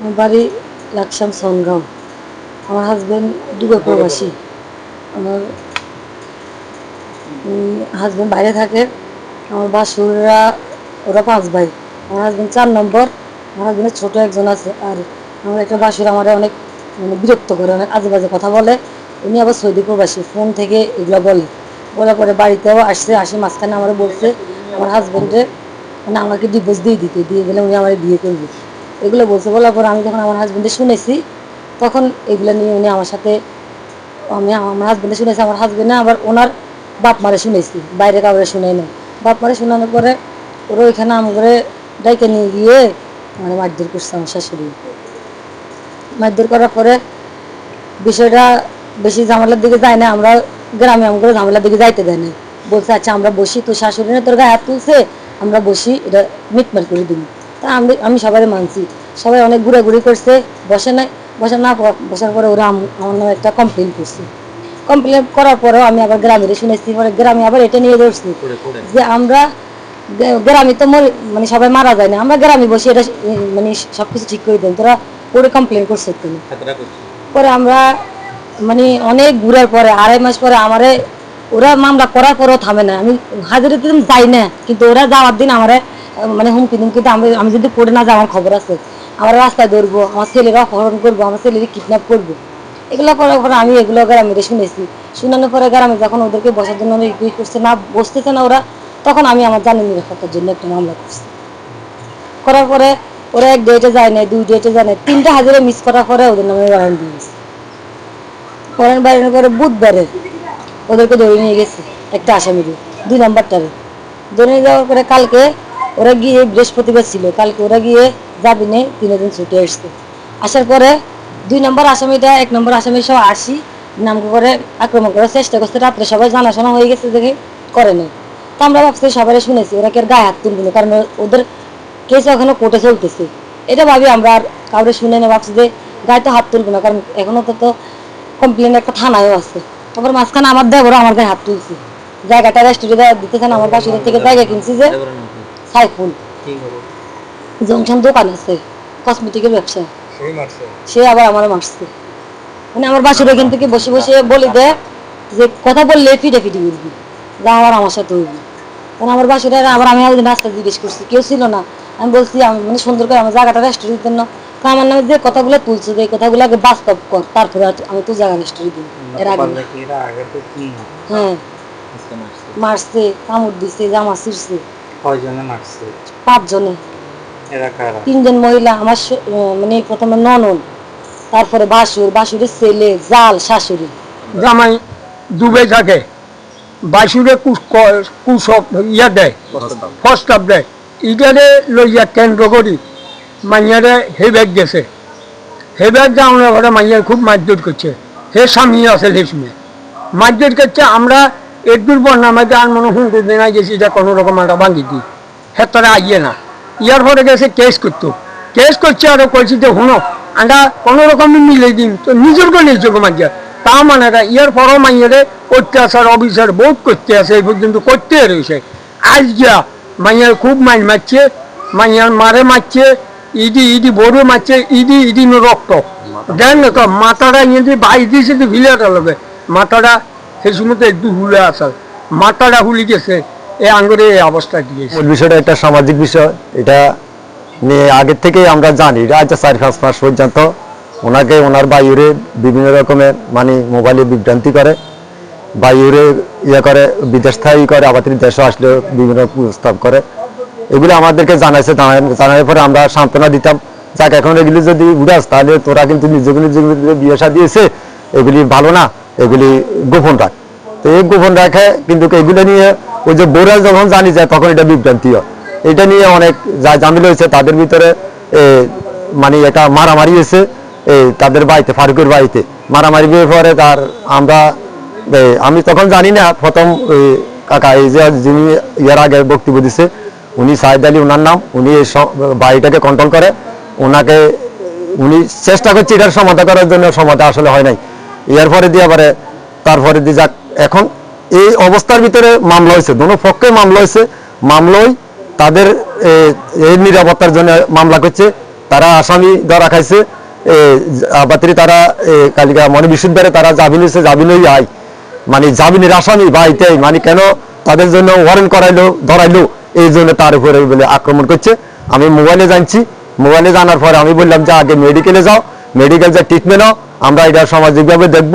আমার বাড়ি লাকসাম সনগাঁও। আমার হাজবেন্ড দুবাই প্রবাসী। আমার হাজবেন্ড বাইরে থাকে। আমার বাসুরা ওরা পাঁচ ভাই। আমার হাজবেন্ড চার নম্বর। আমার হাজবেন্ডের ছোট একজন আছে। আর আমার একটা বাসুর আমার অনেক মানে বিরক্ত করে, অনেক আজে বাজে কথা বলে। উনি আবার সৌদি প্রবাসী। ফোন থেকে এগুলো বলে। বলার পরে বাড়িতেও আসছে, আসে মাঝখানে আমার বলছে, আমার হাজবেন্ডে মানে আমাকে ডিভোর্স দিয়ে দিতে। দিয়ে গেলে উনি আমার বিয়ে করবে এগুলো বলছে। বলার পর আমি যখন আমার হাজবেন্ডে শুনেছি, তখন এগুলো নিয়ে উনি আমার সাথে, আমি আমার হাজবেন্ডে শুনেছি, আমার হাজবেন্ডে আবার ওনার বাপ মারে শুনেছি। বাইরে কাউরে শুনে না বাপ মারে শোনানোর পরে ওরা ওইখানে আমাকে ডাইকে নিয়ে গিয়ে মানে মারধর করছে আমার শাশুড়ি। মারধর করার পরে বিষয়টা বেশি ঝামেলার দিকে যায় না, আমরা গ্রামে আমগুলো ঝামেলার দিকে যাইতে দেয় না বলছে আচ্ছা আমরা বসি তো শাশুড়ি না তোর গায়ে হাত তুলছে, আমরা বসি, এটা মিটমাট করে দিই তা আমি আমি সবাই মানছি। সবাই অনেক ঘুরাঘুরি করছে বসে নাই বসে না বসার পরে ওরা আমার নামে একটা কমপ্লেন করছে। কমপ্লেন করার পরেও আমি আবার গ্রামের শুনেছি পরে গ্রামে আবার এটা নিয়ে ধরছি যে আমরা গ্রামে তো মরে- মানে সবাই মারা যায় না আমরা গ্রামে বসে এটা মানে সবকিছু ঠিক করে দেন তোরা পরে কমপ্লেন করছে তুমি পরে আমরা মানে অনেক ঘুরার পরে আড়াই মাস পরে আমারে ওরা মামলা করার পরেও থামে না। আমি হাজিরে দিন যাই না কিন্তু ওরা যাওয়ার দিন আমারে মানে হুমকি ধুমকি দিয়ে আমি আমি যদি পড়ে না যাই, আমার খবর আছে। আমার রাস্তায় ধরবো, আমার ছেলেরা অপহরণ করব, আমার ছেলেরা কিডন্যাপ করব। এগুলো করার পরে আমি এগুলো গ্রামে শুনেছি। শোনানোর পরে গ্রামে যখন ওদেরকে বসার জন্য রিকোয়েস্ট করছে, না বসতেছে না ওরা, তখন আমি আমার জানি নিরাপত্তার জন্য একটা মামলা করছি। করার পরে ওরা এক ডেটে যায় না দুই ডেটে যায় না তিনটা হাজারে মিস করার পরে ওদের নামে ওয়ারেন্ট দিয়েছে। ওয়ারেন্ট বাড়ানোর পরে বুধবারে ওদেরকে ধরে নিয়ে গেছে একটা আসামিকে, দুই নাম্বারটারে ধরে নিয়ে যাওয়ার পরে কালকে ওরা গিয়ে বৃহস্পতিবার ছিল, কালকে ওরা গিয়ে যাবি নেই তিনজন ছুটে আসছে আসার পরে দুই নম্বর আসামিটা, এক নম্বর আসামি সব আসি নাম করে আক্রমণ করার চেষ্টা করছে, রাত্রে সবাই জানাশোনা হয়ে গেছে দেখে করে নাই তো আমরা ভাবছি সবাই শুনেছি, ওরা কি গায়ে হাত তুলবে কারণ ওদের কেস এখনও কোর্টে চলতেছে। এটা ভাবি আমরা আর কাউরে শুনে না ভাবছি যে গায়ে তো হাত তুলবে না, কারণ এখনও তো তো কমপ্লেন একটা থানায়ও আছে। তারপর মাঝখানে আমার দেবর আমার গায়ে হাত তুলছে। জায়গাটা রেস্টুরেন্টে দিতেছেন আমার বাসুরের থেকে জায়গা কিনছি যে সাইফুল। জংশন দোকান আছে কসমেটিকের ব্যবসা। সে আবার আমার মারছে। মানে আমার বাসুর এখান থেকে বসে বসে বলে দেয় যে কথা বললে ফিটে ফিটে বলবি যা আমার আমার সাথে হইবি। কারণ আমার বাসুরে আবার আমি একদিন রাস্তা জিজ্ঞেস করছি কেউ ছিল না। আমি বলছি আমি মানে সুন্দর করে আমার জায়গাটা রেস্টুরেন্ট জন্য তো আমার নামে যে কথাগুলো তুলছে যে কথাগুলো আগে বাস্তব কর তারপরে আমি তো জায়গা রেস্টুরেন্ট দিব। এর আগে হ্যাঁ। মারছে কামড় দিছে জামা ছিঁড়ছে। কয়জনে মারছে? পাঁচজনে। এরা কারা? তিনজন মহিলা আমার মানে প্রথমে ননদ তারপরে বাসুর। বাসুরের ছেলে জাল শাশুড়ি। জামাই ডুবে থাকে। বাসুরে কুসব ইয়া দেয় প্রস্তাব দেয়। ইটারে লইয়া কেন্দ্র করি মাইয়ারে হেবেক গেছে। হেবেক যাওয়ার ঘরে মাইয়ার খুব মারধর করছে। হে স্বামী আছে লেসমে। মারধর করছে আমরা একদূর বন্যা মাঝে আর মনে হুঁকু দিন গেছি এটা কোনো রকম একটা ভাঙি দিই হে তারা আইয়ে না। ইয়ার পরে গেছে কেস করতো। কেস করছে আরও কইছি যে শুনো আমরা কোনো রকম মিলে দিন, তো নিজের করে নিয়েছে মাঝে তা মানে ইয়ার পরও মাইয়ারে অত্যাচার, অবিচার বহুত করতে আছে, এই পর্যন্ত করতে রয়েছে আজ গিয়া মাইয়ার খুব মাইন মারছে মাইয়ার মারে মারছে, ইডি ইডি বড় মারছে, ইডি ইডি রক্ত। দেন মাথাটা ইয়ে বাই দিয়েছে তো ভিলাটা লগে মাথাটা সেই সময় একটু হুলে আসার মাথাটা হুলি গেছে, এ আঙ্গুরে এই অবস্থা দিয়েছে বিষয়টা একটা সামাজিক বিষয়। এটা নিয়ে আগের থেকেই আমরা জানি আজ চার পাঁচ মাস পর্যন্ত ওনাকে ওনার বায়ুরে বিভিন্ন রকমের মানে মোবাইলে বিভ্রান্তি করে, বায়ুরে ইয়ে করে, বিদেশ স্থায়ী করে আবার তিনি দেশে আসলে বিভিন্ন প্রস্তাব করে। এগুলো আমাদেরকে জানাইছে জানাই- জানানোর পরে আমরা সান্ত্বনা দিতাম, যাক, এখন এগুলি যদি উড়াস তাহলে তোরা কিন্তু নিজেকে নিজেকে বিয়ে দিয়েছে এগুলি ভালো না। এগুলি গোপন রাখ। তো এই গোপন রাখে কিন্তু এগুলো নিয়ে ওই যে বোরা যখন জানি যায়, তখন এটা বিভ্রান্তি এটা নিয়ে অনেক যা জামিল হয়েছে, তাদের ভিতরে মানে একটা মারামারি হয়েছে এই তাদের বাড়িতে, ফারুকের বাড়িতে। মারামারি বিয়ে পরে তার আমরা আমি তখন জানি না, প্রথম কাকা এই যে যিনি ইয়ার আগে বক্তব্য দিছে, উনি সাহেদ আলী ওনার নাম, উনি এই বাড়িটাকে কন্ট্রোল করে। ওনাকে, উনি চেষ্টা করছে এটার সমাধা করার জন্য সমাধা আসলে হয় নাই। ইয়ার পরে দিয়ে আবার তারপরে দিয়ে যাক। এখন এই অবস্থার ভিতরে মামলা হয়েছে দোনো পক্ষে মামলা হয়েছে। মামলায় তাদের এই নিরাপত্তার জন্য মামলা করছে। তারা আসামি ধরা খাইছে এ, তারা কালিকা মনে বিশুদ্ধারে তারা জামিন হয়েছে জামিন হই আয়। মানে জামিনের আসামি বা এটাই মানে কেন তাদের জন্য ওয়ারেন্ট করাইলো ধরাইলো এই জন্য তার উপরে বলে আক্রমণ করছে। আমি মোবাইলে জানছি মোবাইলে জানার পরে আমি বললাম যে আগে মেডিকেলে যাও মেডিকেল যে ট্রিটমেন্টও আমরা এটা সামাজিকভাবে দেখব